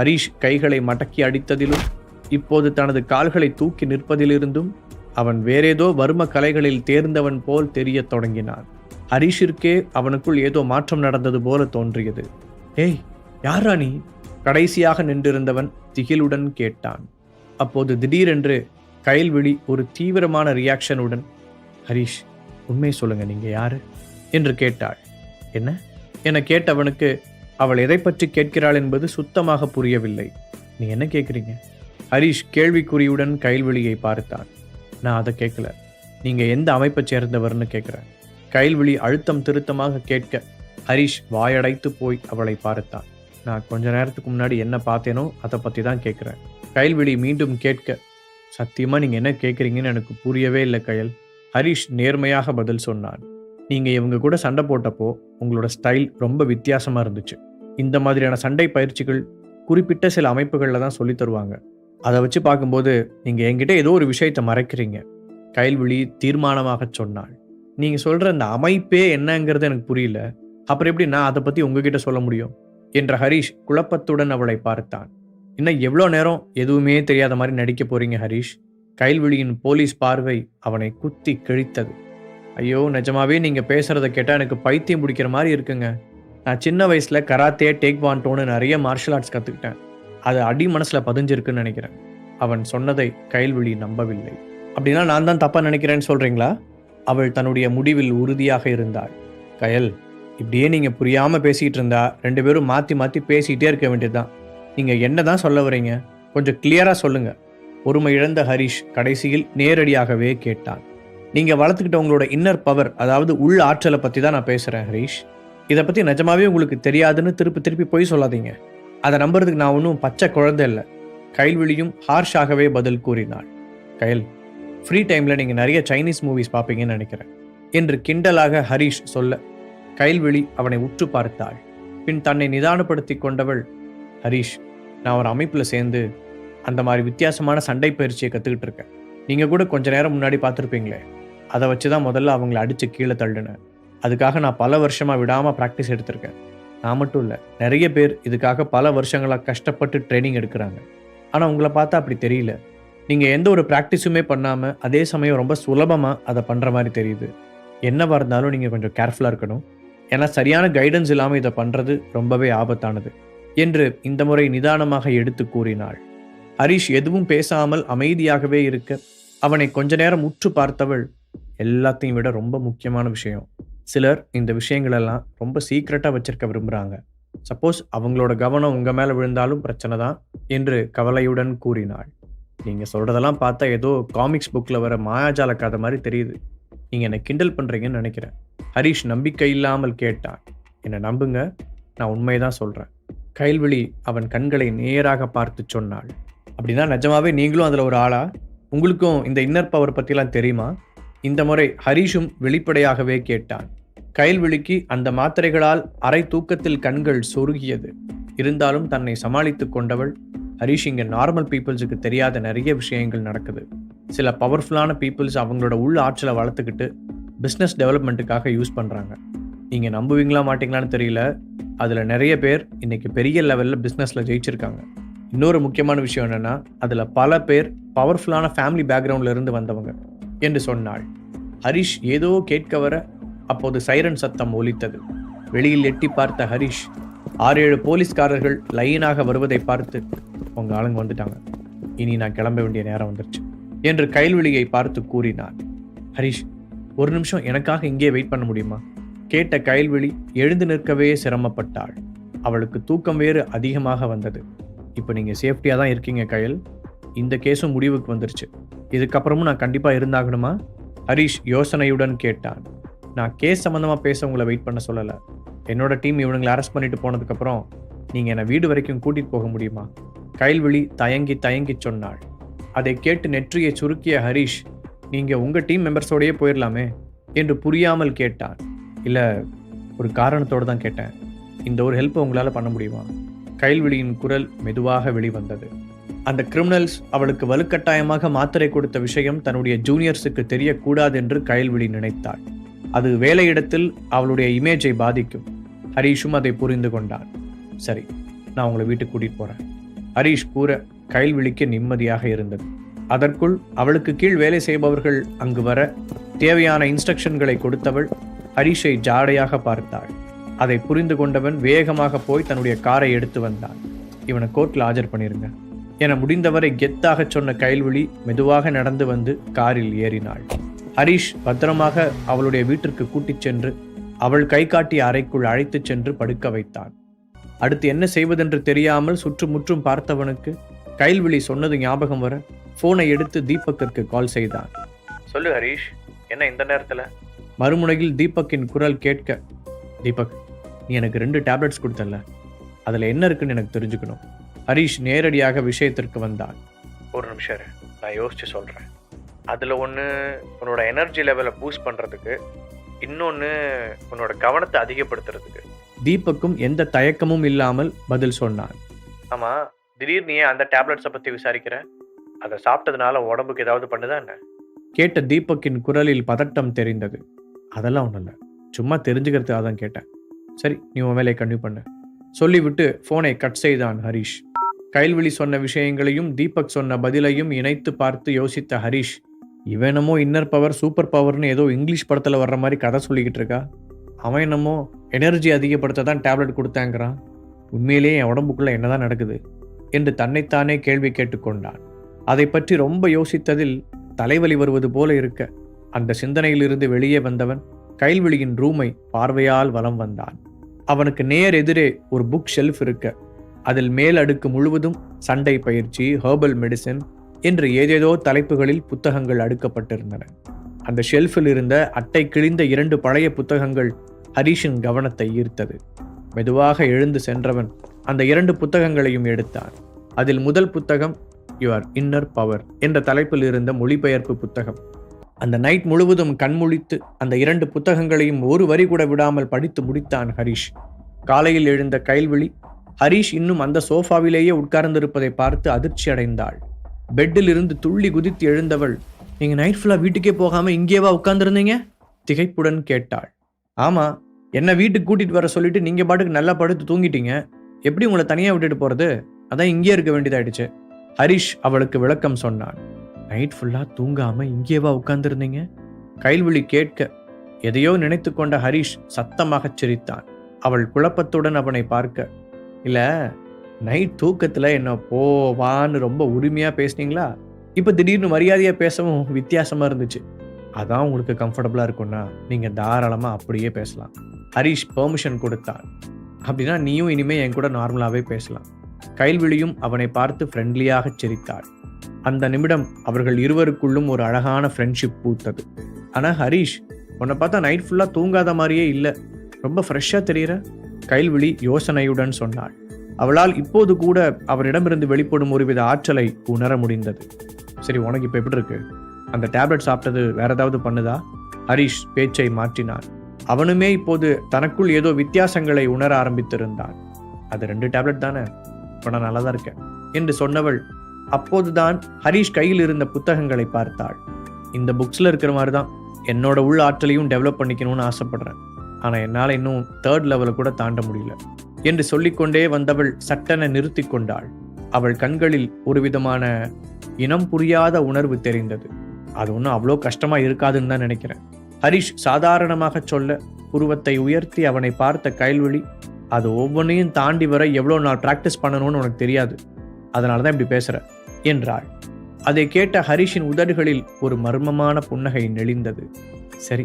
ஹரீஷ் கைகளை மடக்கி அடித்ததிலும் இப்போது தனது கால்களை தூக்கி நிற்பதிலிருந்தும் அவன் வேறேதோ வர்ம கலைகளில் தேர்ந்தவன் போல் தெரியத் தொடங்கினான். ஹரீஷிற்கே அவனுக்குள் ஏதோ மாற்றம் நடந்தது போல தோன்றியது. ஏய் யார் ராணி கடைசியாக நின்றிருந்தவன் திகிலுடன் கேட்டான். அப்போது திடீரென்று கயல்விழி ஒரு தீவிரமான ரியாக்ஷனுடன் ஹரீஷ் உண்மை சொல்லுங்க நீங்க யாரு? என்று கேட்டாள். என்ன? என கேட்டவனுக்கு அவள் எதை பற்றி கேட்கிறாள் என்பது சுத்தமாக புரியவில்லை. நீ என்ன கேட்குறீங்க? ஹரீஷ் கேள்விக்குறியுடன் கைல்வெளியை பார்த்தான். நான் அதை கேட்கல. நீங்க எந்த அமைப்பை சேர்ந்தவர்னு கேட்குறேன். கைல்வெளி அழுத்தம் திருத்தமாக கேட்க ஹரீஷ் வாயடைத்து போய் அவளை பார்த்தான். நான் கொஞ்ச நேரத்துக்கு முன்னாடி என்ன பார்த்தேனோ அதை பற்றி தான் கேட்குறேன். கைல்வெளி மீண்டும் கேட்க சத்தியமா நீங்க என்ன கேட்குறீங்கன்னு எனக்கு புரியவே இல்லை கயல். ஹரீஷ் நேர்மையாக பதில் சொன்னான். நீங்க இவங்க கூட சண்டை போட்டப்போ உங்களோட ஸ்டைல் ரொம்ப வித்தியாசமா இருந்துச்சு. இந்த மாதிரியான சண்டை பயிற்சிகள் குறிப்பிட்ட சில அமைப்புகளில் தான் சொல்லி தருவாங்க. அதை வச்சு பார்க்கும்போது நீங்கள் என்கிட்ட ஏதோ ஒரு விஷயத்தை மறைக்கிறீங்க. கைல்விழி தீர்மானமாக சொன்னாள். நீங்கள் சொல்கிற அந்த அமைப்பே என்னங்கிறது எனக்கு புரியல. அப்புறம் எப்படி நான் அதை பற்றி உங்ககிட்ட சொல்ல முடியும்? என்ற ஹரீஷ் குழப்பத்துடன் அவளை பார்த்தான். இன்னும் எவ்வளோ நேரம் எதுவுமே தெரியாத மாதிரி நடிக்க போறீங்க ஹரீஷ்? கைல்விழியின் போலீஸ் பார்வை அவனை குத்தி கிழித்தது. ஐயோ நிஜமாவே நீங்கள் பேசுறத கேட்டால் எனக்கு பைத்தியம் பிடிக்கிற மாதிரி இருக்குங்க. நான் சின்ன வயசில் கராத்தே டேக் வான்டோன்னு நிறைய மார்ஷல் ஆர்ட்ஸ் கற்றுக்கிட்டேன் அது அடி மனசில் பதிஞ்சிருக்குன்னு நினைக்கிறேன். அவன் சொன்னதை கைல்விழி நம்பவில்லை. அப்படின்னா நான் தான் தப்பாக நினைக்கிறேன்னு சொல்கிறீங்களா அவள் தன்னுடைய முடிவில் உறுதியாக இருந்தாள். கயல் இப்படியே நீங்கள் புரியாமல் பேசிகிட்டு இருந்தா ரெண்டு பேரும் மாற்றி மாற்றி பேசிக்கிட்டே இருக்க வேண்டியதுதான். நீங்கள் என்ன தான் சொல்ல வரீங்க? கொஞ்சம் கிளியராக சொல்லுங்கள் பொறுமை இழந்த ஹரிஷ் கடைசியில் நேரடியாகவே கேட்டான். நீங்கள் வளர்த்துக்கிட்ட உங்களோட இன்னர் பவர் அதாவது உள் ஆற்றலை பற்றி தான் நான் பேசுகிறேன் ஹரிஷ். இதை பற்றி நிஜமாவே உங்களுக்கு தெரியாதுன்னு திருப்பி திருப்பி போய் சொல்லாதீங்க. அதை நம்புறதுக்கு நான் ஒன்றும் பச்சை குழந்தை இல்லை. கைல்விழியும் ஹார்ஷாகவே பதில் கூறினாள். கயல் ஃப்ரீ டைம்ல நீங்கள் நிறைய சைனீஸ் மூவிஸ் பார்ப்பீங்கன்னு நினைக்கிறேன். என்று கிண்டலாக ஹரிஷ் சொல்ல கைல்விழி அவனை உற்று பார்த்தாள். பின் தன்னை நிதானப்படுத்தி கொண்டவள் ஹரிஷ் நான் ஒரு அமைப்பில் சேர்ந்து அந்த மாதிரி வித்தியாசமான சண்டை பயிற்சியை கற்றுக்கிட்டு இருக்கேன். நீங்கள் கூட கொஞ்ச நேரம் முன்னாடி பார்த்துருப்பீங்களே. அதை வச்சு தான் முதல்ல அவங்கள அடித்து கீழே தள்ளினேன். அதுக்காக நான் பல வருஷமாக விடாமல் ப்ராக்டிஸ் எடுத்திருக்கேன். நான் மட்டும் இல்லை நிறைய பேர் இதுக்காக பல வருஷங்களாக கஷ்டப்பட்டு ட்ரைனிங் எடுக்கிறாங்க. ஆனால் உங்களை பார்த்தா அப்படி தெரியல. நீங்கள் எந்த ஒரு ப்ராக்டிஸுமே பண்ணாமல் அதே சமயம் ரொம்ப சுலபமாக அதை பண்ணுற மாதிரி தெரியுது. என்னவாக இருந்தாலும் நீங்கள் கொஞ்சம் கேர்ஃபுல்லாக இருக்கணும். ஏன்னா சரியான கைடன்ஸ் இல்லாமல் இதை பண்ணுறது ரொம்பவே ஆபத்தானது. என்று இந்த முறை நிதானமாக எடுத்து கூறினாள். ஹரிஷ் எதுவும் பேசாமல் அமைதியாகவே இருக்க அவனை கொஞ்ச நேரம் உற்று பார்த்தவள் எல்லாத்தையும் விட ரொம்ப முக்கியமான விஷயம். சிலர் இந்த விஷயங்களெல்லாம் ரொம்ப சீக்ரெட்டாக வச்சிருக்க விரும்புகிறாங்க சப்போஸ் அவங்களோட கவனம் உங்கள் மேலே விழுந்தாலும் பிரச்சனை தான் என்று கவலையுடன் கூறினாள். நீங்கள் சொல்கிறதெல்லாம் பார்த்தா ஏதோ காமிக்ஸ் புக்கில் வர மாயாஜால கதை மாதிரி தெரியுது. நீங்கள் என்னை கிண்டல் பண்ணுறீங்கன்னு நினைக்கிறேன். ஹரிஷ் நம்பிக்கை இல்லாமல் கேட்டான். என்னை நம்புங்க நான் உண்மைதான் சொல்கிறேன் கைல்விழி அவன் கண்களை நேராக பார்த்து சொன்னாள். அப்படின்னா நிஜமாவே நீங்களும் அதில் ஒரு ஆளா? உங்களுக்கும் இந்த இன்னர் பவர் பற்றிலாம் தெரியுமா? இந்த முறை ஹரீஷும் வெளிப்படையாகவே கேட்டான். கயல்விழிக்கு அந்த மாத்திரைகளால் அரை தூக்கத்தில் கண்கள் சொருகியது. இருந்தாலும் தன்னை சமாளித்துக் கொண்டவள் ஹரிஷ் இங்கே நார்மல் பீப்புள்ஸுக்கு தெரியாத நிறைய விஷயங்கள் நடக்குது. சில பவர்ஃபுல்லான பீப்புள்ஸ் அவங்களோட உள் ஆற்றலை வளர்த்துக்கிட்டு பிஸ்னஸ் டெவலப்மெண்ட்டுக்காக யூஸ் பண்ணுறாங்க நீங்கள் நம்புவீங்களா மாட்டீங்களான்னு தெரியல. அதில் நிறைய பேர் இன்னைக்கு பெரிய லெவலில் பிஸ்னஸில் ஜெயிச்சிருக்காங்க. இன்னொரு முக்கியமான விஷயம் என்னென்னா அதில் பல பேர் பவர்ஃபுல்லான ஃபேமிலி பேக்ரவுண்டில் இருந்து வந்தவங்க. என்று சொன்னாள். ஹரிஷ் ஏதோ கேட்க வர அப்போது சைரன் சத்தம் ஒலித்தது. வெளியில் எட்டி பார்த்த ஹரிஷ் ஆறு ஏழு போலீஸ்காரர்கள் லைனாக வருவதை பார்த்து உங்க ஆளுங்க வந்துட்டாங்க. இனி நான் கிளம்ப வேண்டிய நேரம் வந்துருச்சு. என்று கைல்வெளியை பார்த்து கூறினார் ஹரிஷ் ஒரு நிமிஷம் எனக்காக இங்கே வெயிட் பண்ண முடியுமா? கேட்ட கைல்வெளி எழுந்து நிற்கவே சிரமப்பட்டாள். அவளுக்கு தூக்கம் வேறு அதிகமாக வந்தது. இப்போ நீங்கள் சேஃப்டியாக தான் இருக்கீங்க கயல் இந்த கேஸும் முடிவுக்கு வந்துருச்சு. இதுக்கப்புறமும் நான் கண்டிப்பாக இருந்தாகணுமா? ஹரிஷ் யோசனையுடன் கேட்டான். நான் கேஸ் சம்மந்தமாக பேச உங்களை வெயிட் பண்ண சொல்லலை. என்னோட டீம் இவனுங்களை அரெஸ்ட் பண்ணிட்டு போனதுக்கப்புறம் நீங்கள் என்னை வீடு வரைக்கும் கூட்டிகிட்டு போக முடியுமா? கைல்விழி தயங்கி தயங்கி சொன்னாள். அதை கேட்டு நெற்றியை சுருக்கிய ஹரிஷ் நீங்கள் உங்கள் டீம் மெம்பர்ஸோடயே போயிடலாமே என்று புரியாமல் கேட்டான். இல்லை ஒரு காரணத்தோடு தான் கேட்டேன். இந்த ஒரு ஹெல்ப்பை உங்களால் பண்ண முடியுமா? கைல்விழியின் குரல் மெதுவாக வெளிவந்தது. அந்த கிரிமினல்ஸ் அவளுக்கு வலுக்கட்டாயமாக மாத்திரை கொடுத்த விஷயம் தன்னுடைய ஜூனியர்ஸுக்கு தெரியக்கூடாது என்று கயல்விழி நினைத்தாள். அது வேலையிடத்தில் அவளுடைய இமேஜை பாதிக்கும். ஹரீஷும் அதை புரிந்து கொண்டான் சரி நான் உங்களை வீட்டுக்கு கூட்டிகிட்டு போறேன். ஹரீஷ் கூற கயல்விழிக்கு நிம்மதியாக இருந்தது. அதற்குள் அவளுக்கு கீழ் வேலை செய்பவர்கள் அங்கு வர தேவையான இன்ஸ்ட்ரக்ஷன்களை கொடுத்தவள் ஹரிஷை ஜாடையாக பார்த்தாள். அதை புரிந்து கொண்டவன் வேகமாக போய் தன்னுடைய காரை எடுத்து வந்தான். இவனை கோர்ட்டில் ஆஜர் பண்ணிருங்க. என முடிந்தவரை கெத்தாக சொன்ன கைல்விழி மெதுவாக நடந்து வந்து காரில் ஏறினாள். ஹரிஷ் பத்திரமாக அவளுடைய வீட்டிற்கு கூட்டிச் சென்று அவள் கை காட்டிய அறைக்குள் அழைத்துச் சென்று படுக்க வைத்தான். அடுத்து என்ன செய்வதென்று தெரியாமல் சுற்றுமுற்றும் பார்த்தவனுக்கு கைல்விழி சொன்னது ஞாபகம் வர போனை எடுத்து தீபக்கிற்கு கால் செய்தான். சொல்லு ஹரீஷ் என்ன இந்த நேரத்தில்? மறுமுனையில் தீபக்கின் குரல் கேட்க தீபக் நீ எனக்கு ரெண்டு டேப்லெட்ஸ் கொடுத்தல அதில் என்ன இருக்குன்னு எனக்கு தெரிஞ்சுக்கணும். ஹரீஷ் நேரடியாக விஷயத்திற்கு வந்தான். ஒரு நிமிஷம் நான் யோசிச்சு சொல்கிறேன் அதில் ஒன்று உன்னோட எனர்ஜி லெவலை பூஸ்ட் பண்ணுறதுக்கு இன்னொன்று உன்னோட கவனத்தை அதிகப்படுத்துறதுக்கு. தீபக்கும் எந்த தயக்கமும் இல்லாமல் பதில் சொன்னான். ஆமாம் திடீர்னு ஏன் அந்த டேப்லெட்ஸை பற்றி விசாரிக்கிற? அதை சாப்பிட்டதுனால உடம்புக்கு ஏதாவது பண்ணுதா என்ன? கேட்ட தீபக்கின் குரலில் பதட்டம் தெரிந்தது. அதெல்லாம் ஒன்றும் இல்லை. சும்மா தெரிஞ்சுக்கிறதுக்காக தான் கேட்டேன். சரி நீ உன் வேலையை கண்டினியூ பண்ணு. சொல்லிவிட்டு ஃபோனை கட் செய்தான் ஹரிஷ். கைல்வெளி சொன்ன விஷயங்களையும் தீபக் சொன்ன பதிலையும் இணைத்து பார்த்து யோசித்த ஹரிஷ் இவனமோ இன்னர் பவர் சூப்பர் பவர்னு ஏதோ இங்கிலீஷ் படத்தில் வர்ற மாதிரி கதை சொல்லிக்கிட்டு இருக்கா? அவன் என்னமோ எனர்ஜி அதிகப்படுத்த தான் டேப்லெட் கொடுத்தாங்கிறான். உண்மையிலேயே என் உடம்புக்குள்ள என்னதான் நடக்குது? என்று தன்னைத்தானே கேள்வி கேட்டுக்கொண்டான் அதை பற்றி ரொம்ப யோசித்ததில் தலைவலி வருவது போல இருக்க அந்த சிந்தனையிலிருந்து வெளியே வந்தவன் கைல்வெளியின் ரூமை பார்வையால் வலம் வந்தான். அவனுக்கு நேர் எதிரே ஒரு புக் ஷெல்ஃப் இருக்க அதில் மேல் அடுக்கு முழுவதும் சண்டை பயிற்சி ஹெர்பல் மெடிசின் என்று ஏதேதோ தலைப்புகளில் புத்தகங்கள் அடுக்கப்பட்டிருந்தன. அந்த ஷெல்ஃபில் இருந்த அட்டை கிழிந்த இரண்டு பழைய புத்தகங்கள் ஹரிஷின் கவனத்தை ஈர்த்தது. மெதுவாக எழுந்து சென்றவன் அந்த இரண்டு புத்தகங்களையும் எடுத்தான். அதில் முதல் புத்தகம் யுவர் இன்னர் பவர் என்ற தலைப்பில் இருந்த மொழிபெயர்ப்பு புத்தகம். அந்த நைட் முழுவதும் கண்முழித்து அந்த இரண்டு புத்தகங்களையும் ஒரு வரி கூட விடாமல் படித்து முடித்தான் ஹரிஷ். காலையில் எழுந்த கைல்விழி ஹரிஷ் இன்னும் அந்த சோஃபாவிலேயே உட்கார்ந்திருப்பதை பார்த்து அதிர்ச்சி அடைந்தாள். பெட்டில் இருந்து துள்ளி குதித்து எழுந்தவள் நீங்க நைட் ஃபுல்லா வீட்டுக்கே போகாம இங்கேவா உட்கார்ந்துருந்தீங்க? திகைப்புடன் கேட்டாள். ஆமா என்ன வீட்டுக்கு கூட்டிட்டு வர சொல்லிட்டு நீங்க பாட்டுக்கு நல்லா படுத்து தூங்கிட்டீங்க. எப்படி உங்களை தனியா விட்டுட்டு போறது? அதான் இங்கே இருக்க வேண்டியதாயிடுச்சு. ஹரிஷ் அவளுக்கு விளக்கம் சொன்னான். நைட் ஃபுல்லா தூங்காம இங்கேவா உட்கார்ந்துருந்தீங்க? கைல்விழி கேட்க எதையோ நினைத்து கொண்ட ஹரிஷ் சத்தமாகச் சிரித்தான். அவள் குழப்பத்துடன் அவனை பார்க்க இல்லை நைட் தூக்கத்தில் என்ன போவான்னு ரொம்ப உரிமையாக பேசுனீங்களா? இப்போ திடீர்னு மரியாதையாக பேசவும் வித்தியாசமாக இருந்துச்சு. அதான் உங்களுக்கு கம்ஃபர்டபுளாக இருக்கும்னா நீங்கள் தாராளமாக அப்படியே பேசலாம். ஹரிஷ் பெர்மிஷன் கொடுத்தார் அப்படின்னா நீயும் இனிமேல் என் கூட நார்மலாகவே பேசலாம். கைல்விழியும் அவனை பார்த்து ஃப்ரெண்ட்லியாக சிரித்தாள். அந்த நிமிடம் அவர்கள் இருவருக்குள்ளும் ஒரு அழகான ஃப்ரெண்ட்ஷிப் பூத்தது. ஆனால் ஹரிஷ் உன்னை பார்த்தா நைட் ஃபுல்லாக தூங்காத மாதிரியே இல்லை. ரொம்ப ஃப்ரெஷ்ஷாக தெரியுற? கைல்விழி யோசனையுடன் சொன்னாள். அவளால் இப்போது கூட அவரிடமிருந்து வெளிப்படும் ஒருவித ஆற்றலை உணர முடிந்தது. சரி உனக்கு இப்போ எப்படி இருக்கு? அந்த டேப்லெட் சாப்பிட்டது வேற ஏதாவது பண்ணுதா? ஹரிஷ் பேச்சை மாற்றினான். அவனுமே இப்போது தனக்குள் ஏதோ வித்தியாசங்களை உணர ஆரம்பித்திருந்தான். அது ரெண்டு டேப்லெட் தானே? இப்போ நான் நல்லா தான் இருக்கேன் என்று சொன்னவள் அப்போதுதான் ஹரிஷ் கையில் இருந்த புத்தகங்களை பார்த்தாள். இந்த புக்ஸ்ல இருக்கிற மாதிரி தான் என்னோட உள் ஆற்றலையும் டெவலப் பண்ணிக்கணும்னு ஆசைப்படுறேன். ஆனால் என்னால் இன்னும் தேர்ட் லெவலை கூட தாண்ட முடியல. என்று சொல்லிக்கொண்டே வந்தவள் சட்டென நிறுத்தி கொண்டாள். அவள் கண்களில் ஒரு விதமான இனம் புரியாத உணர்வு தெரிந்தது. அது ஒன்றும் அவ்வளோ கஷ்டமா இருக்காதுன்னு தான் நினைக்கிறேன். ஹரிஷ் சாதாரணமாக சொல்ல புருவத்தை உயர்த்தி அவனை பார்த்த கைல்வழி அது ஒவ்வொன்றையும் தாண்டி வர எவ்வளோ நாள் ப்ராக்டிஸ் பண்ணணும்னு உனக்கு தெரியாது. அதனால தான் இப்படி பேசுற என்றாள். அதை கேட்ட ஹரிஷின் உதடுகளில் ஒரு மர்மமான புன்னகை நெளிந்தது. சரி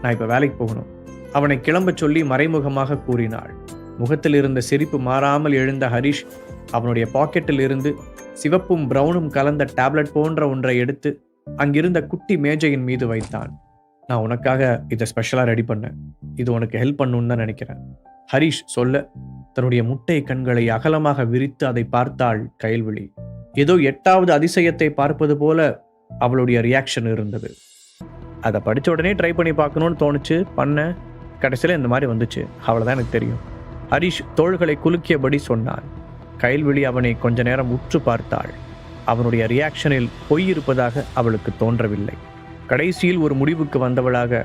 நான் இப்போ வேலைக்கு போகணும். அவனை கிளம்பச் சொல்லி மறைமுகமாக கூறினாள். முகத்தில் இருந்த சிரிப்பு மாறாமல் எழுந்த ஹரிஷ் அவனுடைய பாக்கெட்டில் இருந்து சிவப்பும் பிரவுனும் கலந்த டேப்லெட் போன்ற ஒன்றை எடுத்து அங்கிருந்த குட்டி மேஜையின் மீது வைத்தான். நான் உனக்காக இதை ஸ்பெஷலாக ரெடி பண்ணேன். இது உனக்கு ஹெல்ப் பண்ணுன்னு தான் நினைக்கிறேன். ஹரிஷ் சொல்ல தன்னுடைய முட்டை கண்களை அகலமாக விரித்து அதை பார்த்தாள் கயல்விழி ஏதோ எட்டாவது அதிசயத்தை பார்ப்பது போல அவளுடைய ரியாக்ஷன் இருந்தது. அதை படித்த உடனே ட்ரை பண்ணி பார்க்கணும்னு தோணுச்சு. பண்ண. கடைசியில் இந்த மாதிரி வந்துச்சு. அவ்வளோதான் எனக்கு தெரியும். ஹரிஷ் தோள்களை குலுக்கியபடி சொன்னான் கைல்விழி அவனை கொஞ்ச நேரம் உற்று பார்த்தாள். அவனுடைய ரியாக்ஷனில் பொய் இருப்பதாக அவளுக்கு தோன்றவில்லை. கடைசியில் ஒரு முடிவுக்கு வந்தவளாக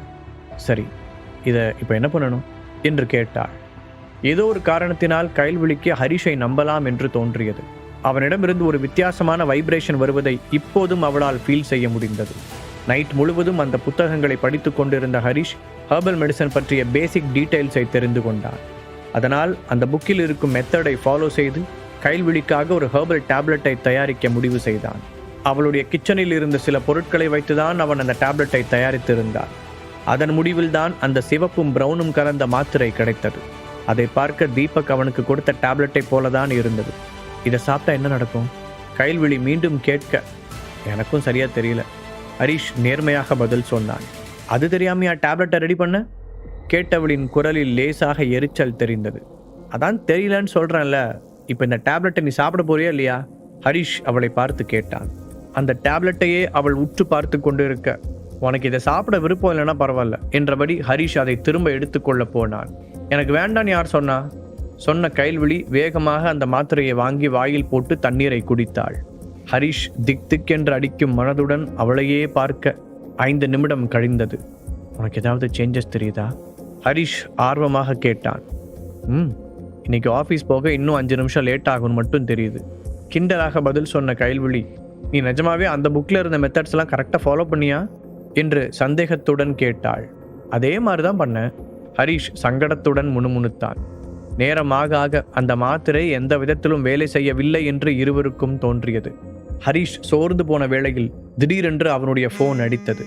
சரி இதை இப்போ என்ன பண்ணணும்? என்று கேட்டாள். ஏதோ ஒரு காரணத்தினால் கைல்விழிக்கு ஹரிஷை நம்பலாம் என்று தோன்றியது. அவனிடமிருந்து ஒரு வித்தியாசமான வைப்ரேஷன் வருவதை இப்போதும் அவளால் ஃபீல் செய்ய முடிந்தது. நைட் முழுவதும் அந்த புத்தகங்களை படித்துக் கொண்டிருந்த ஹரிஷ் ஹெர்பல் மெடிசன் பற்றிய பேசிக் டீடைல்ஸை தெரிந்து கொண்டான். அதனால் அந்த புக்கில் இருக்கும் மெத்தடை ஃபாலோ செய்து கைல்விழிக்காக ஒரு ஹெர்பல் டேப்லெட்டை தயாரிக்க முடிவு செய்தான். அவளுடைய கிச்சனில் இருந்த சில பொருட்களை வைத்துதான் அவன் அந்த டேப்லெட்டை தயாரித்திருந்தான். அதன் முடிவில்தான் அந்த சிவப்பும் பிரவுனும் கலந்த மாத்திரை கிடைத்தது. அதை பார்க்க தீபக் அவனுக்கு கொடுத்த டேப்லெட்டை போலதான் இருந்தது. இதை சாப்பிட்டா என்ன நடக்கும்? கைல்விழி மீண்டும் கேட்க எனக்கும் சரியா தெரியல. ஹரிஷ் நேர்மையாக பதில் சொன்னான். அது தெரியாமையா டேப்லெட்டை ரெடி பண்ண? கேட்டவளின் குரலில் லேசாக எரிச்சல் தெரிந்தது. அதான் தெரியலன்னு சொல்கிறேன்ல இப்போ இந்த டேப்லெட்டை நீ சாப்பிட போறியா இல்லையா? ஹரிஷ் அவளை பார்த்து கேட்டான். அந்த டேப்லெட்டையே அவள் உற்று பார்த்து கொண்டு இருக்க உனக்கு இதை சாப்பிட விருப்பம் இல்லைன்னா பரவாயில்ல என்றபடி ஹரிஷ் அதை திரும்ப எடுத்துக்கொள்ள போனான். எனக்கு வேண்டான்னு யார் சொன்னா? சொன்ன கைல்விழி வேகமாக அந்த மாத்திரையை வாங்கி வாயில் போட்டு தண்ணீரை குடித்தாள். ஹரிஷ் திக் திக் என்று அடிக்கும் மனதுடன் அவளையே பார்க்க ஐந்து நிமிடம் கழிந்தது. உனக்கு ஏதாவது சேஞ்சஸ் தெரியுதா? ஹரிஷ் ஆர்வமாக கேட்டான். ம் இன்னைக்கு ஆஃபீஸ் போக இன்னும் அஞ்சு நிமிஷம் லேட் ஆகும்னு மட்டும் தெரியுது. கிண்டலாக பதில் சொன்ன கைல்விழி நீ நிஜமாவே அந்த புக்கில் இருந்த மெத்தட்ஸ்லாம் கரெக்டாக ஃபாலோ பண்ணியா? என்று சந்தேகத்துடன் கேட்டாள். அதே மாதிரி தான் பண்ணேன் ஹரிஷ் சங்கடத்துடன் முணுமுணுத்தான். நேரமாக ஆக அந்த மாத்திரை எந்த விதத்திலும் வேலை செய்யவில்லை என்று இருவருக்கும் தோன்றியது. ஹரிஷ் சோர்ந்து போன வேளையில் திடீரென்று அவனுடைய ஃபோன் அடித்தது.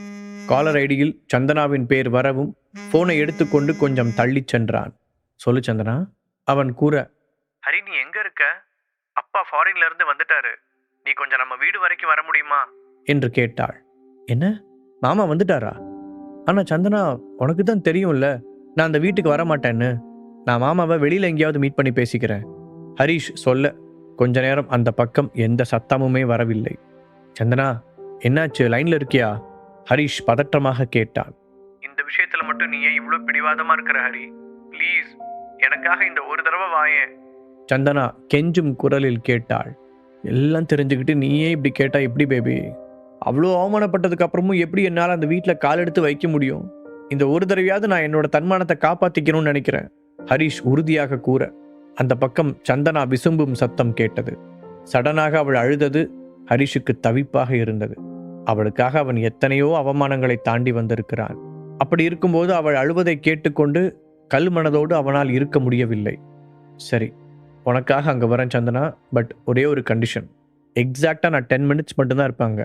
காலர் ஐடியில் சந்தனாவின் பேர் வரவும் ஃபோனை எடுத்துக்கொண்டு கொஞ்சம் தள்ளிச் சென்றான். சொல்லு சந்தனா அவன் கூற ஹரி நீ எங்க இருக்க? அப்பா ஃபாரின்ல இருந்து வந்துட்டாரு. நீ கொஞ்சம் நம்ம வீடு வரைக்கும் வர முடியுமா? என்று கேட்டாள். என்ன? மாமா வந்துட்டாரா? ஆனா சந்தனா உனக்கு தான் தெரியும்ல. நான் அந்த வீட்டுக்கு வர மாட்டேன்னு நான் மாமாவை வெளியில எங்கேயாவது மீட் பண்ணி பேசிக்கிறேன். ஹரிஷ் சொல்ல கொஞ்ச நேரம் அந்த பக்கம் எந்த சத்தமுமே வரவில்லை. சந்தனா என்னாச்சு? லைன்ல இருக்கியா? ஹரிஷ் பதற்றமாக கேட்டான். இந்த விஷயத்துல மட்டும் நீ ஏன் இவ்வளவு பிடிவாதமா இருக்கிற ஹரி? ப்ளீஸ் எனக்காக இந்த ஒரு தடவை வாயேன் சந்தனா கெஞ்சும் குரலில் கேட்டாள். எல்லாம் தெரிஞ்சுக்கிட்டு நீயே இப்படி கேட்டா எப்படி பேபி? அவ்வளோ அவமானப்பட்டதுக்கு அப்புறமும் எப்படி என்னால் அந்த வீட்டில் கால் எடுத்து வைக்க முடியும்? இந்த ஒரு தடவையாவது நான் என்னோட தன்மானத்தை காப்பாத்திக்கணும்னு நினைக்கிறேன் ஹரிஷ் உறுதியாக கூற. அந்த பக்கம் சந்தனா விசும்பும் சத்தம் கேட்டது. சடனாக அவள் அழுதது ஹரிஷுக்கு தவிப்பாக இருந்தது. அவளுக்காக அவன் எத்தனையோ அவமானங்களை தாண்டி வந்திருக்கிறான். அப்படி இருக்கும்போது அவள் அழுவதை கேட்டுக்கொண்டு கல் மனதோடு அவனால் இருக்க முடியவில்லை. சரி உனக்காக அங்கே வரேன் சந்தனா பட் ஒரே ஒரு கண்டிஷன். எக்ஸாக்டாக நான் டென் மினிட்ஸ் மட்டும்தான் இருப்பாங்க.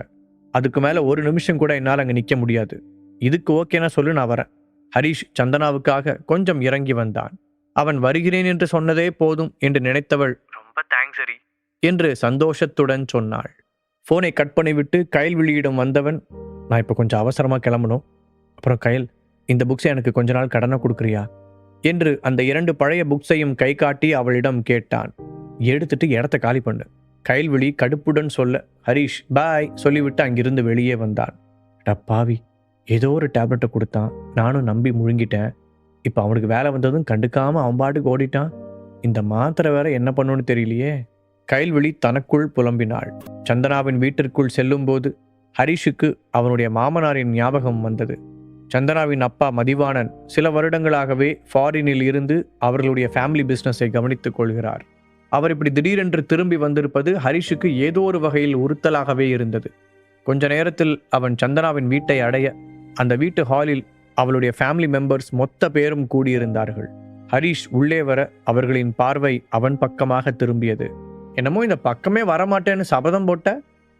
அதுக்கு மேலே ஒரு நிமிஷம் கூட என்னால் அங்கே நிற்க முடியாது. இதுக்கு ஓகேனா சொல்லு நான் வரேன். ஹரிஷ் சந்தனாவுக்காக கொஞ்சம் இறங்கி வந்தான். அவன் வருகிறேன் என்று சொன்னதே போதும் என்று நினைத்தவள் ரொம்ப தேங்க்ஸ் ஹரி என்று சந்தோஷத்துடன் சொன்னாள். ஃபோனை கட் பண்ணிவிட்டு கயல்விழியிடம் வந்தவன் நான் இப்போ கொஞ்சம் அவசரமாக கிளம்பணும். அப்புறம் கயல் இந்த புக்ஸை எனக்கு கொஞ்ச நாள் கடனை கொடுக்குறியா? என்று அந்த இரண்டு பழைய புக்ஸையும் கை காட்டி அவளிடம் கேட்டான். எடுத்துட்டு இடத்த காலி பண்ணு. கைல்விழி கடுப்புடன் சொல்ல ஹரிஷ் பாய் சொல்லிவிட்டு அங்கிருந்து வெளியே வந்தான். "அட பாவி ஏதோ ஒரு டேப்லெட்டை கொடுத்தான். நானும் நம்பி முழுங்கிட்டேன். இப்போ அவனுக்கு வேலை வந்ததும் கண்டுக்காமல் அவன் பாட்டுக்கு ஓடிட்டான். இந்த மாத்திரை வேற என்ன பண்ணுன்னு தெரியலையே. கைல்விழி தனக்குள் புலம்பினாள். சந்தனாவின் வீட்டிற்குள் செல்லும்போது ஹரிஷுக்கு அவனுடைய மாமனாரின் ஞாபகம் வந்தது. சந்தனாவின் அப்பா மதிவாணன் சில வருடங்களாகவே ஃபாரினில் இருந்து அவர்களுடைய ஃபேமிலி பிஸ்னஸை கவனித்துக் கொள்கிறார். அவர் இப்படி திடீரென்று திரும்பி வந்திருப்பது ஹரிஷுக்கு ஏதோ ஒரு வகையில் உறுத்தலாகவே இருந்தது. கொஞ்ச நேரத்தில் அவன் சந்தனாவின் வீட்டை அடைய அந்த வீட்டு ஹாலில் அவளுடைய ஃபேமிலி மெம்பர்ஸ் மொத்த பேரும் கூடியிருந்தார்கள். ஹரிஷ் உள்ளே வர அவர்களின் பார்வை அவன் பக்கமாக திரும்பியது. என்னமோ இந்த பக்கமே வரமாட்டேன்னு சபதம் போட்ட?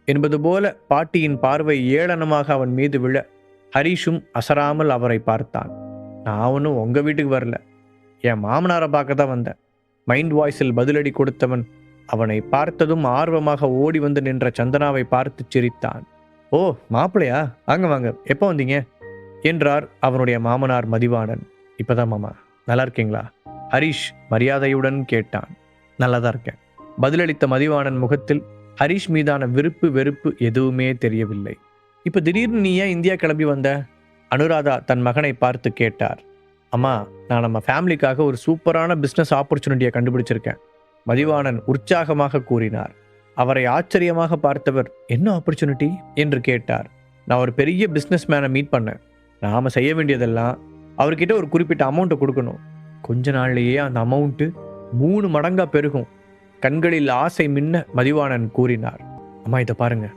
என்பது போல பாட்டியின் பார்வை ஏளனமாக அவன் மீது விழ ஹரிஷும் அசராமல் அவரை பார்த்தான். நான் ஒன்றும் உங்கள் வீட்டுக்கு வரல. என் மாமனாரை பார்க்க தான் வந்தேன். மைண்ட் வாய்ஸில் பதிலடி கொடுத்தவன் அவனை பார்த்ததும் ஆர்வமாக ஓடி வந்து நின்ற சந்தனாவை பார்த்து சிரித்தான். ஓ மாப்பிளையா வாங்க வாங்க. எப்போ வந்தீங்க? என்றார் அவனுடைய மாமனார் மதிவாணன். இப்பதான் மாமா நல்லா இருக்கீங்களா? ஹரிஷ் மரியாதையுடன் கேட்டான். நல்லதா இருக்கேன். பதிலளித்த மதிவாணன் முகத்தில் ஹரிஷ் மீதான விருப்பு வெறுப்பு எதுவுமே தெரியவில்லை. இப்போ திடீர்னு நீ ஏன் இந்தியா கிளம்பி வந்த? அனுராதா தன் மகனை பார்த்து கேட்டார். அம்மா நான் நம்ம ஃபேமிலிக்காக ஒரு சூப்பரான பிஸ்னஸ் ஆப்பர்ச்சுனிட்டியை கண்டுபிடிச்சிருக்கேன் மதிவாணன் உற்சாகமாக கூறினார். அவரை ஆச்சரியமாக பார்த்தவர் என்ன ஆப்பர்ச்சுனிட்டி என்று கேட்டார். நான் ஒரு பெரிய பிஸ்னஸ் மேனை மீட் பண்ணேன். நாம் செய்ய வேண்டியதெல்லாம் அவர்கிட்ட ஒரு குறிப்பிட்ட அமௌண்ட்டை கொடுக்கணும். கொஞ்ச நாள்லேயே அந்த அமௌண்ட்டு மூணு மடங்காக பெருகும். கண்களில் ஆசை மின்ன மதிவாணன் கூறினார். அம்மா இதை பாருங்க.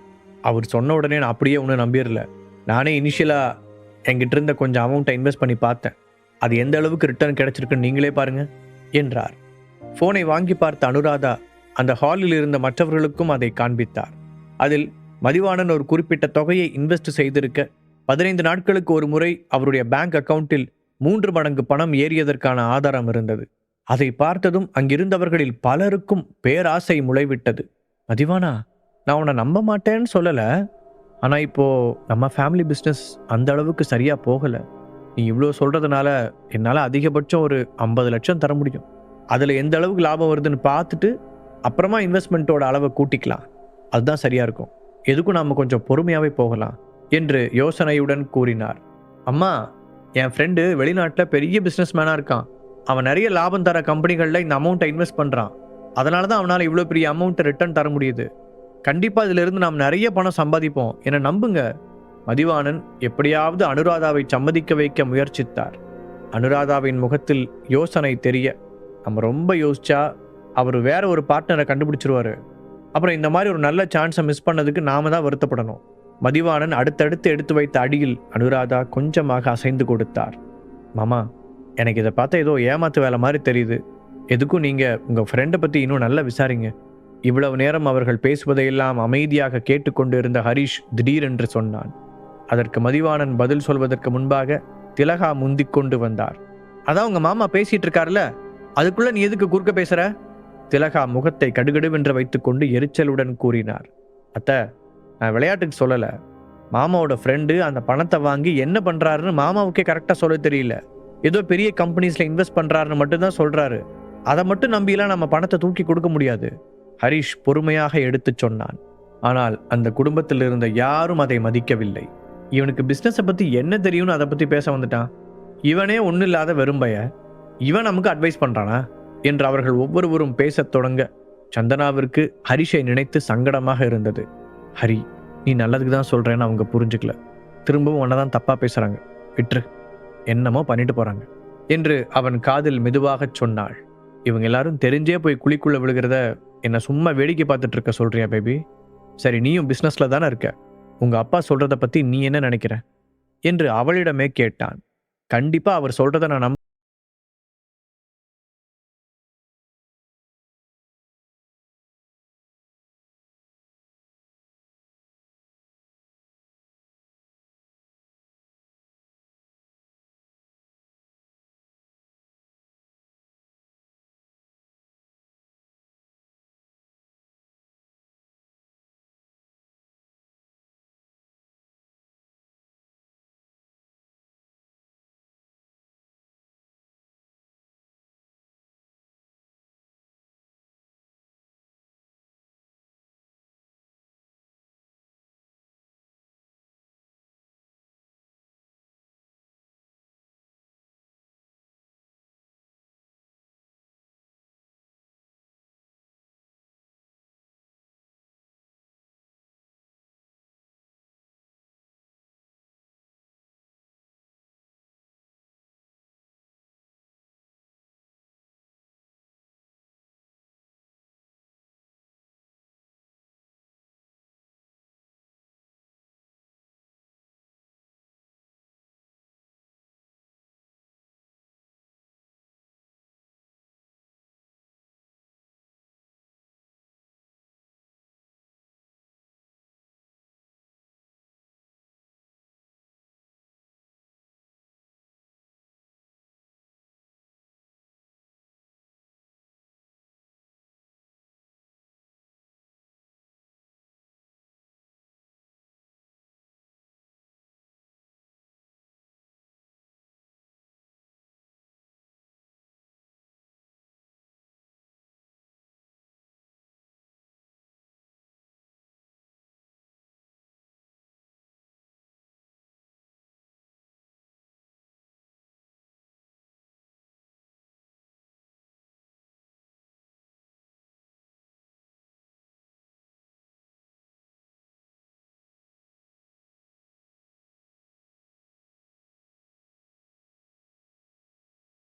அவர் சொன்ன உடனே நான் அப்படியே ஒன்றும் நம்பிடல. நானே இனிஷியலாக என்கிட்ட இருந்த கொஞ்சம் அமௌண்ட்டை இன்வெஸ்ட் பண்ணி பார்த்தேன். அது எந்த அளவுக்கு ரிட்டர்ன் கிடைச்சிருக்குன்னு நீங்களே பாருங்க என்றார். ஃபோனை வாங்கி பார்த்த அனுராதா அந்த ஹாலில் இருந்த மற்றவர்களுக்கும் அதை காண்பித்தார். அதில் மதிவாணன் ஒரு குறிப்பிட்ட தொகையை இன்வெஸ்ட் செய்திருக்க பதினைந்து நாட்களுக்கு ஒரு முறை அவருடைய பேங்க் அக்கவுண்டில் மூன்று மடங்கு பணம் ஏறியதற்கான ஆதாரம் இருந்தது. அதை பார்த்ததும் அங்கிருந்தவர்களில் பலருக்கும் பேராசை முளைவிட்டது. மதிவானா நான் உன்னை நம்ப மாட்டேன்னு சொல்லலை. ஆனால் இப்போது நம்ம ஃபேமிலி பிஸ்னஸ் அந்த அளவுக்கு சரியாக போகலை. நீ இவ்வளோ சொல்கிறதுனால என்னால் அதிகபட்சம் ஒரு ஐம்பது லட்சம் தர முடியும். அதில் எந்த அளவுக்கு லாபம் வருதுன்னு பார்த்துட்டு அப்புறமா இன்வெஸ்ட்மெண்ட்டோட அளவை கூட்டிக்கலாம். அதுதான் சரியாக இருக்கும். எதுக்கும் நாம் கொஞ்சம் பொறுமையாகவே போகலாம். என்று யோசனையுடன் கூறினார். அம்மா என் ஃப்ரெண்டு வெளிநாட்டில் பெரிய பிஸ்னஸ் மேனாக இருக்கான். அவன் நிறைய லாபம் தர கம்பெனிகளில் இந்த அமௌண்ட்டை இன்வெஸ்ட் பண்ணுறான் அதனால தான் அவனால் இவ்வளோ பெரிய அமௌண்ட்டை ரிட்டர்ன் தர முடியுது. கண்டிப்பாக இதிலிருந்து நாம் நிறைய பணம் சம்பாதிப்போம் என நம்புங்க. மதிவாணன் எப்படியாவது அனுராதாவை சம்மதிக்க வைக்க முயற்சித்தார். அனுராதாவின் முகத்தில் யோசனை தெரிய நம்ம ரொம்ப யோசிச்சா அவர் வேற ஒரு பார்ட்னரை கண்டுபிடிச்சிருவாரு. அப்புறம் இந்த மாதிரி ஒரு நல்ல சான்ஸை மிஸ் பண்ணதுக்கு நாம தான் வருத்தப்படணும். மதிவாணன் அடுத்தடுத்து எடுத்து வைத்த அடியில் அனுராதா கொஞ்சமாக அசைந்து கொடுத்தார். மாமா எனக்கு இதை பார்த்தா ஏதோ ஏமாத்து வேலை மாதிரி தெரியுது. எதுக்கும் நீங்கள் உங்கள் ஃப்ரெண்டை பற்றி இன்னும் நல்லா விசாரிங்க. இவ்வளவு நேரம் அவர்கள் பேசுவதையெல்லாம் அமைதியாக கேட்டுக்கொண்டு இருந்த ஹரிஷ் திடீரென்று சொன்னான். அதற்கு மதிவாணன் பதில் சொல்வதற்கு முன்பாக திலகா முந்திக் கொண்டு வந்தார். அதான் உங்க மாமா பேசிட்டு இருக்கார்ல அதுக்குள்ள நீ எதுக்கு குறுக்க பேசுற? திலகா முகத்தை கடுகடுவென்று வைத்துக்கொண்டு எரிச்சலுடன் கூறினார். அத்த நான் விளையாட்டுக்கு சொல்லலை. மாமாவோட ஃப்ரெண்டு அந்த பணத்தை வாங்கி என்ன பண்ணுறாருன்னு மாமாவுக்கே கரெக்டாக சொல்ல தெரியல. ஏதோ பெரிய கம்பெனிஸில் இன்வெஸ்ட் பண்ணுறாருன்னு மட்டும்தான் சொல்கிறாரு அதை மட்டும் நம்பிலாம் நம்ம பணத்தை தூக்கி கொடுக்க முடியாது. ஹரிஷ் பொறுமையாக எடுத்துச் சொன்னான். ஆனால் அந்த குடும்பத்தில் இருந்த யாரும் அதை மதிக்கவில்லை. இவனுக்கு பிஸ்னஸை பற்றி என்ன தெரியும்னு அதை பற்றி பேச வந்துட்டான். இவனே ஒன்றும் இல்லாத வெறும்பைய இவன் நமக்கு அட்வைஸ் பண்ணுறானா என்று அவர்கள் ஒவ்வொருவரும் பேசத் தொடங்க சந்தனாவிற்கு ஹரிஷை நினைத்து சங்கடமாக இருந்தது. ஹரி நீ நல்லதுக்கு தான் சொல்கிறேன்னு அவங்க புரிஞ்சுக்கல. திரும்பவும் உன்னை தான் தப்பாக பேசுகிறாங்க விட்டுரு. என்னமோ பண்ணிட்டு போகிறாங்க என்று அவன் காதில் மெதுவாகச் சொன்னாள். இவங்க எல்லாரும் தெரிஞ்சே போய் குழிக்குள்ளே விழுகிறத என்னை சும்மா வேடிக்கை பார்த்துட்டு இருக்க சொல்றியா பேபி? சரி நீயும் பிஸ்னஸ்ல தானே இருக்க. உங்க அப்பா சொல்கிறத பற்றி நீ என்ன நினைக்கிற? என்று அவளிடமே கேட்டான். கண்டிப்பா அவர் சொல்றத நான் நம்ப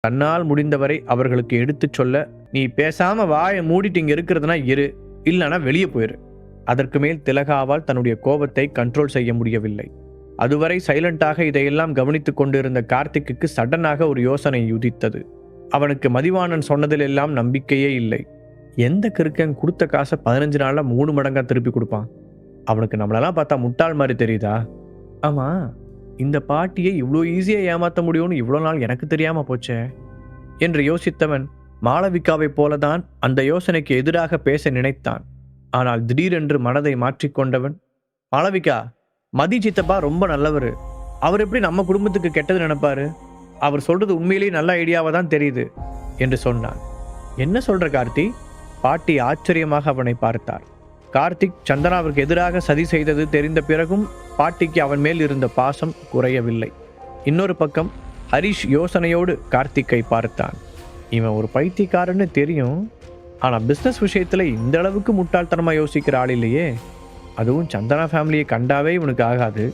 தன்னால் முடிந்தவரை அவர்களுக்கு எடுத்துச் சொல்ல நீ பேசாம வாயை மூடிட்டு இங்க இருக்கிறதுனா இரு இல்லைன்னா வெளியே போயிரு. அதற்கு மேல் திலகாவால் தன்னுடைய கோபத்தை கண்ட்ரோல் செய்ய முடியவில்லை. அதுவரை சைலண்டாக இதையெல்லாம் கவனித்துக் கொண்டிருந்த கார்த்திக்குக்கு சடனாக ஒரு யோசனை உதித்தது. அவனுக்கு மதிவாணன் சொன்னதிலெல்லாம் நம்பிக்கையே இல்லை. எந்த கிறுக்கன் கொடுத்த காசை பதினஞ்சு நாளில் மூணு மடங்காக திருப்பி கொடுப்பான்? அவனுக்கு நம்மளெல்லாம் பார்த்தா முட்டாள் மாதிரி தெரியுதா? ஆமா. இந்த பாட்டியை இவ்வளோ ஈஸியாக ஏமாற்ற முடியும்னு இவ்வளோ நாள் எனக்கு தெரியாமல் போச்சே? என்று யோசித்தவன் மாளவிகாவைப் போலதான் அந்த யோசனைக்கு எதிராக பேச நினைத்தான். ஆனால் திடீரென்று மனதை மாற்றிக்கொண்டவன் மாளவிகா மதி சித்தப்பா ரொம்ப நல்லவர். அவர் எப்படி நம்ம குடும்பத்துக்கு கெட்டது நினைப்பாரு? அவர் சொல்றது உண்மையிலேயே நல்ல ஐடியாவாக தான் தெரியுது என்று சொன்னான். என்ன சொல்ற கார்த்தி? பாட்டி ஆச்சரியமாக அவனை பார்த்தார். கார்த்திக் சந்தனாவிற்கு எதிராக சதி செய்தது தெரிந்த பிறகும் பாட்டிக்கு அவன் மேல் இருந்த பாசம் குறையவில்லை. இன்னொரு பக்கம் ஹரிஷ் யோசனையோடு கார்த்திக்கை பார்த்தான். இவன் ஒரு பைத்தியக்காரன்னு தெரியும். ஆனால் பிஸ்னஸ் விஷயத்தில் இந்த அளவுக்கு முட்டாள்தனமாக யோசிக்கிற ஆள் இல்லையே. அதுவும் சந்தனா ஃபேமிலியை கண்டாவே இவனுக்கு ஆகாது.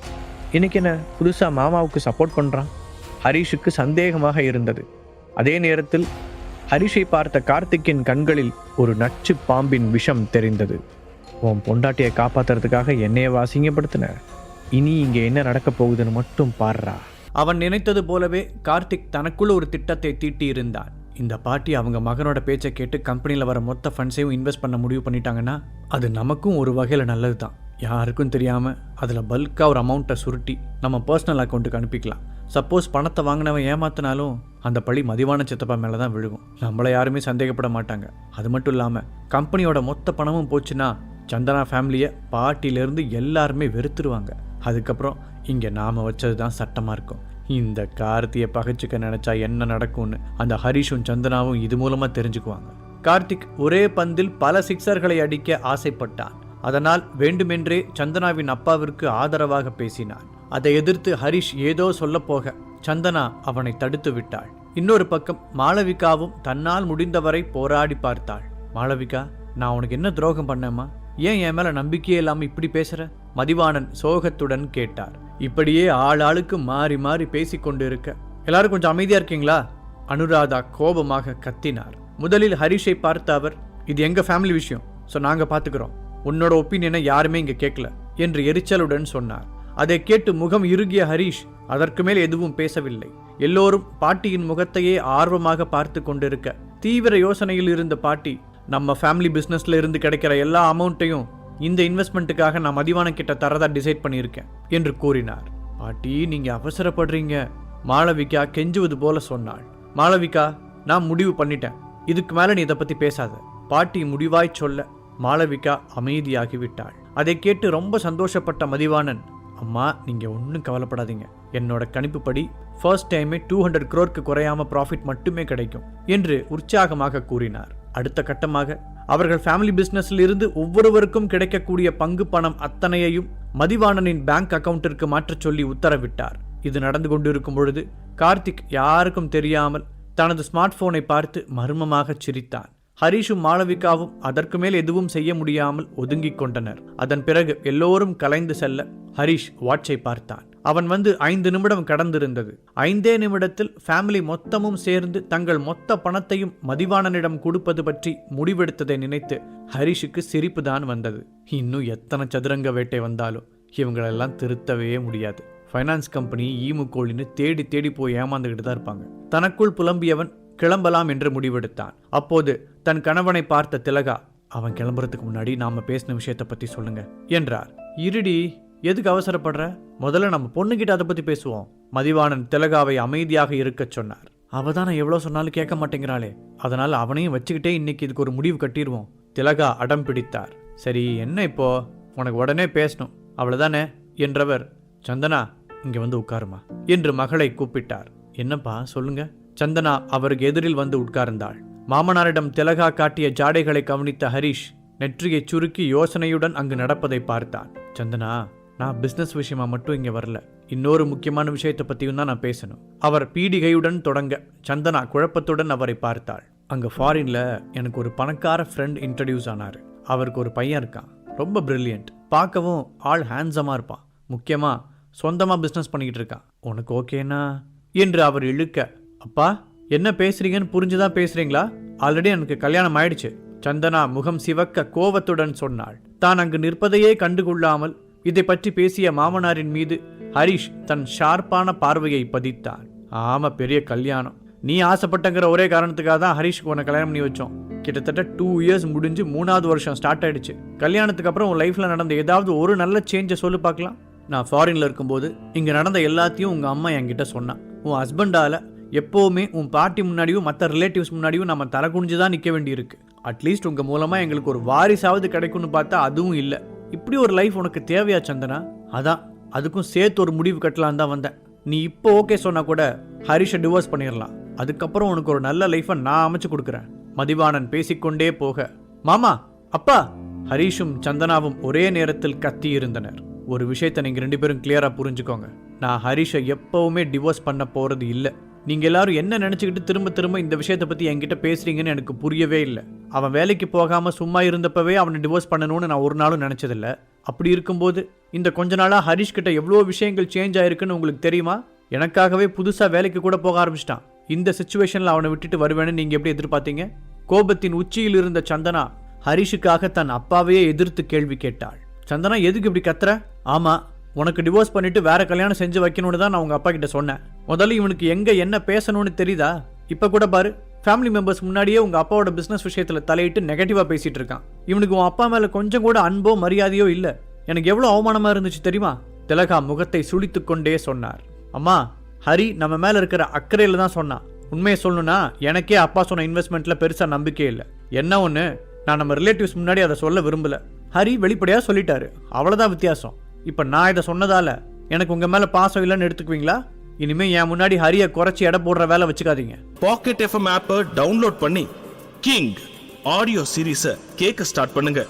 இன்னைக்கு என்ன புதுசாக மாமாவுக்கு சப்போர்ட் பண்ணுறான் ஹரிஷுக்கு சந்தேகமாக இருந்தது. அதே நேரத்தில் ஹரிஷை பார்த்த கார்த்திக்கின் கண்களில் ஒரு நச்சு பாம்பின் விஷம் தெரிந்தது. உன் பொண்டாட்டியை காப்பாற்றுறதுக்காக என்னையை வாசிங்கப்படுத்தின இனி இங்கே என்ன நடக்க போகுதுன்னு மட்டும் பாடுறா. அவன் நினைத்தது போலவே கார்த்திக் தனக்குள்ள ஒரு திட்டத்தை தீட்டி இருந்தான் இந்த பாட்டி அவங்க மகனோட பேச்சை கேட்டு கம்பெனியில் வர மொத்த ஃபண்ட்ஸையும் இன்வெஸ்ட் பண்ண முடிவு பண்ணிட்டாங்கன்னா அது நமக்கும் ஒரு வகையில் நல்லது தான் யாருக்கும் தெரியாமல் அதில் பல்காக ஒரு அமௌண்ட்டை சுருட்டி நம்ம பர்சனல் அக்கௌண்ட்டுக்கு அனுப்பிக்கலாம். சப்போஸ் பணத்தை வாங்கினவன் ஏமாத்தினாலும் அந்த பழி மதிவான சித்தப்பா மேலே தான் விழுகும். நம்மளை யாருமே சந்தேகப்பட மாட்டாங்க. அது மட்டும் இல்லாமல் கம்பெனியோட மொத்த பணமும் போச்சுன்னா சந்தனா ஃபேமிலியை பாட்டியிலேருந்து எல்லாருமே வெறுத்துருவாங்க. அதுக்கப்புறம் இங்கே நாம் வச்சது தான் சட்டமாக இருக்கும். இந்த கார்த்தியை பகைச்சிக்க நினச்சா என்ன நடக்கும்னு அந்த ஹரிஷும் சந்தனாவும் இது மூலமாக தெரிஞ்சுக்குவாங்க. கார்த்திக் ஒரே பந்தில் பல சிக்ஸர்களை அடிக்க ஆசைப்பட்டான். அதனால் வேண்டுமென்றே சந்தனாவின் அப்பாவிற்கு ஆதரவாக பேசினான். அதை எதிர்த்து ஹரிஷ் ஏதோ சொல்லப்போக சந்தனா அவனை தடுத்து விட்டாள். இன்னொரு பக்கம் மாளவிகாவும் தன்னால் முடிந்தவரை போராடி பார்த்தாள். மாளவிகா நான் உனக்கு என்ன துரோகம் பண்ணேம்மா? ஏன் என் மேலே நம்பிக்கையே இல்லாமல் இப்படி பேசுகிற மதிவாணன் சோகத்துடன் கேட்டார். இப்படியே ஆள் ஆளுக்கு மாறி மாறி பேசிக்கொண்டிருக்க எல்லாரும் கொஞ்சம் அமைதியா இருக்கீங்களா? அனுராதா கோபமாக கத்தினார். முதலில் ஹரிஷை பார்த்த அவர் இது எங்க ஃபேமிலி விஷயம்? ஸோ நாங்க பாத்துக்கிறோம். உன்னோட ஒப்பீனியனை யாருமே இங்க கேட்கல என்று எரிச்சலுடன் சொன்னார். அதை கேட்டு முகம் இறுகிய ஹரிஷ் அதற்கு மேல் எதுவும் பேசவில்லை. எல்லோரும் பாட்டியின் முகத்தையே ஆர்வமாக பார்த்து கொண்டிருக்க. தீவிர யோசனையில் இருந்த பாட்டி நம்ம ஃபேமிலி பிஸ்னஸ்ல இருந்து கிடைக்கிற எல்லா அமௌண்ட்டையும் இந்த இன்வெஸ்ட்மெண்ட்டுக்காக நான் மதிவான கிட்ட தரதா டிசைட் பண்ணியிருக்கேன் என்று கூறினார். பாட்டி நீங்க அவசரப்படுறீங்க. மாளவிகா கெஞ்சுவது போல சொன்னாள். மாளவிகா நான் முடிவு பண்ணிட்டேன். இதுக்கு மேல நீ இதை பத்தி பேசாத. பாட்டி முடிவாய் சொல்ல. மாளவிகா அமைதியாகி விட்டாள். அதை கேட்டு ரொம்ப சந்தோஷப்பட்ட மதிவாணன் அம்மா நீங்க ஒன்றும் கவலைப்படாதீங்க. என்னோட கணிப்புப்படி ஃபர்ஸ்ட் டைமே டூ ஹண்ட்ரட் க்ரோருக்கு குறையாம ப்ராஃபிட் மட்டுமே கிடைக்கும் என்று உற்சாகமாக கூறினார். அடுத்த கட்டமாக அவர்கள் ஃபேமிலி பிசினஸ்ல இருந்து ஒவ்வொருவருக்கும் கிடைக்கக்கூடிய பங்கு பணம் அத்தனையையும் மதிவாணனின் பேங்க் அக்கவுண்டிற்கு மாற்றச் சொல்லி உத்தரவிட்டார். இது நடந்து கொண்டிருக்கும் பொழுது கார்த்திக் யாருக்கும் தெரியாமல் தனது ஸ்மார்ட் போனை பார்த்து மர்மமாகச் சிரித்தான். ஹரிஷும் மாளவிகாவும் அதற்கு மேல் எதுவும் செய்ய முடியாமல் ஒதுங்கிக் கொண்டனர். அதன் பிறகு எல்லோரும் கலைந்து செல்ல ஹரிஷ் வாட்சை பார்த்தான். அவன் வந்து ஐந்து நிமிடம் கடந்திருந்தது. ஐந்தே நிமிடத்தில் ஃபேமிலி மொத்தமும் சேர்ந்து தங்கள் மொத்த பணத்தையும் மதிவாணனிடம் கொடுப்பது பற்றி முடிவெடுத்ததை நினைத்து ஹரிஷுக்கு சிரிப்பு தான் வந்தது. இன்னும் எத்தனை சதுரங்க வேட்டை வந்தாலும் இவங்களெல்லாம் திருத்தவே முடியாது. ஃபைனான்ஸ் கம்பெனி ஈமு தேடி தேடி போய் ஏமாந்துக்கிட்டு தான் இருப்பாங்க. தனக்குள் புலம்பியவன் கிளம்பலாம் என்று முடிவெடுத்தான். அப்போது தன் கணவனை பார்த்த திலகா அவன் கிளம்புறதுக்கு முன்னாடி நாம பேசின விஷயத்தை பத்தி சொல்லுங்க என்றார். இருடி எதுக்கு அவசரப்படுற? முதல்ல நம்ம பொண்ணுகிட்ட அதை பத்தி பேசுவோம் மதிவாணன் திலகாவை அமைதியாக இருக்கச் சொன்னார். அவ தான் எவ்வளோ சொன்னாலும் கேட்க மாட்டேங்கிறாளே அதனால அவனையும் வச்சுக்கிட்டே இன்னைக்கு இதுக்கு ஒரு முடிவு கட்டிடுவோம் திலகா அடம் பிடித்தார். சரி என்ன இப்போ? உனக்கு உடனே பேசணும் அவ்வளவுதானே? என்றவர் சந்தனா இங்க வந்து உட்காருமா என்று மகளை கூப்பிட்டார். என்னப்பா சொல்லுங்க. சந்தனா அவருக்கு எதிரில் வந்து உட்கார்ந்தாள். மாமனாரிடம் திலகா காட்டிய ஜாடைகளை கவனித்த ஹரிஷ் நெற்றியை சுருக்கி யோசனையுடன் அங்கு நடப்பதை பார்த்தான். சந்தனா நான் பிஸ்னஸ் விஷயமா மட்டும் இங்கே வரல. இன்னொரு முக்கியமான விஷயத்தை பற்றியும் தான் நான் பேசணும். அவர் பீடிகையுடன் தொடங்க சந்தனா குழப்பத்துடன் அவரை பார்த்தாள். அங்கே ஃபாரின்ல எனக்கு ஒரு பணக்கார ஃப்ரெண்ட் இன்ட்ரடியூஸ் ஆனார். அவருக்கு ஒரு பையன் இருக்கான். ரொம்ப பிரில்லியண்ட் பார்க்கவும் ஆள் ஹேண்ட்ஸமாக இருப்பான். முக்கியமாக சொந்தமாக பிஸ்னஸ் பண்ணிக்கிட்டு இருக்கான். உனக்கு ஓகேனா என்று அவர் இழுக்க அப்பா என்ன பேசுறீங்கன்னு புரிஞ்சுதான் பேசுறீங்களா? ஆல்ரெடி எனக்கு கல்யாணம் ஆயிடுச்சு. சந்தனா முகம் சிவக்க கோவத்துடன் சொன்னாள். தான் அங்கு நிற்பதையே கண்டுகொள்ளாமல் இதை பற்றி பேசிய மாமனாரின் மீது ஹரிஷ் தன் ஷார்ப்பான பார்வையை பதித்தான் ஆமா பெரிய கல்யாணம். நீ ஆசைப்பட்டங்கிற ஒரே காரணத்துக்காக தான் ஹரிஷ்க்கு உன்னை கல்யாணம் பண்ணி வச்சோம். கிட்டத்தட்ட டூ இயர்ஸ் முடிஞ்சு மூணாவது வருஷம் ஸ்டார்ட் ஆயிடுச்சு. கல்யாணத்துக்கு அப்புறம் உன் லைஃப்ல நடந்த ஏதாவது ஒரு நல்ல சேஞ்சை சொல்லு பார்க்கலாம். நான் ஃபாரின்ல இருக்கும்போது இங்க நடந்த எல்லாத்தையும் உங்க அம்மா என்கிட்ட சொன்னான். உன் ஹஸ்பண்டால எப்போவுமே உன் பாட்டி முன்னாடியும் மற்ற ரிலேட்டிவ்ஸ் முன்னாடியும் நம்ம தலை குனிஞ்சு தான் நிற்க வேண்டியிருக்கு அட்லீஸ்ட் உங்கள் மூலமாக எங்களுக்கு ஒரு வாரிசாவது கிடைக்கும்னு பார்த்தா அதுவும் இல்லை. இப்படி ஒரு லைஃப் உனக்கு தேவையா சந்தனா? அதான் அதுக்கும் சேர்த்து ஒரு முடிவு கட்டலாம் தான் வந்தேன். நீ இப்போ ஓகே சொன்னால் கூட ஹரிஷை டிவோர்ஸ் பண்ணிடலாம் அதுக்கப்புறம் உனக்கு ஒரு நல்ல லைஃப்பை நான் அமைச்சு கொடுக்குறேன். மதிவாணன் பேசிக்கொண்டே போக மாமா அப்பா! ஹரிஷும் சந்தனாவும் ஒரே நேரத்தில் கத்தி இருந்தனர். ஒரு விஷயத்தை நீங்கள் ரெண்டு பேரும் கிளியராக புரிஞ்சுக்கோங்க. நான் ஹரிஷை எப்பவுமே டிவோர்ஸ் பண்ண போகிறது இல்லை. நீங்கள் எல்லாரும் என்ன நினச்சிக்கிட்டு திரும்ப திரும்ப இந்த விஷயத்தை பற்றி என்கிட்ட பேசுகிறீங்கன்னு எனக்கு புரியவே இல்லை. அவன் வேலைக்கு போகாமல் சும்மா இருந்தப்பவே அவனை டிவோர்ஸ் பண்ணணும்னு நான் ஒரு நாளும் நினச்சதில்ல. அப்படி இருக்கும்போது இந்த கொஞ்ச நாளாக ஹரிஷ் கிட்ட எவ்வளோ விஷயங்கள் சேஞ்ச் ஆயிருக்குன்னு உங்களுக்கு தெரியுமா? எனக்காகவே புதுசாக வேலைக்கு கூட போக ஆரம்பிச்சிட்டான். இந்த சுச்சுவேஷனில் அவனை விட்டுட்டு வருவேன்னு நீங்கள் எப்படி எதிர்பார்த்தீங்க? கோபத்தின் உச்சியில் இருந்த சந்தனா ஹரிஷுக்காக தன் அப்பாவையே எதிர்த்து கேள்வி கேட்டாள். சந்தனா எதுக்கு இப்படி கத்துற? ஆமாம் உனக்கு டிவோர்ஸ் பண்ணிட்டு வேற கல்யாணம் செஞ்சு வைக்கணும்னு தான் நான் உங்கள் அப்பா கிட்ட சொன்னேன். முதல்ல இவனுக்கு எங்கே என்ன பேசணும்னு தெரியுதா? இப்போ கூட பாரு ஃபேமிலி மெம்பர்ஸ் முன்னாடியே உங்கள் அப்பாவோட பிஸ்னஸ் விஷயத்தில் தலையிட்டு நெகட்டிவாக பேசிகிட்டு இருக்கான். இவனுக்கு உன் அப்பா மேலே கொஞ்சம் கூட அன்போ மரியாதையோ இல்லை. எனக்கு எவ்வளோ அவமானமாக இருந்துச்சு தெரியுமா? திலகா முகத்தை சுழித்து கொண்டே சொன்னார். அம்மா ஹரி நம்ம மேலே இருக்கிற அக்கறையில் தான் சொன்னான். உண்மையை சொல்லணும்னா எனக்கே அப்பா சொன்ன இன்வெஸ்ட்மெண்ட்டில் பெருசாக நம்பிக்கை இல்லை. என்ன ஒன்று நான் நம்ம ரிலேட்டிவ்ஸ் முன்னாடி அதை சொல்ல விரும்பல. ஹரி வெளிப்படையாக சொல்லிட்டாரு. அவ்வளோதான் வித்தியாசம். இப்போ நான் இதை சொன்னதால எனக்கு உங்கள் மேலே பாசம் இல்லைன்னு எடுத்துக்குவீங்களா? இனிமே என் முன்னாடி ஹரியை குறைச்சி எடை போடுற வேலை வச்சுக்காதீங்க. பாக்கெட் எஃப்எம் ஆப்பை டவுன்லோட் பண்ணி கிங் ஆடியோ சீரீஸை கேட்க ஸ்டார்ட் பண்ணுங்க.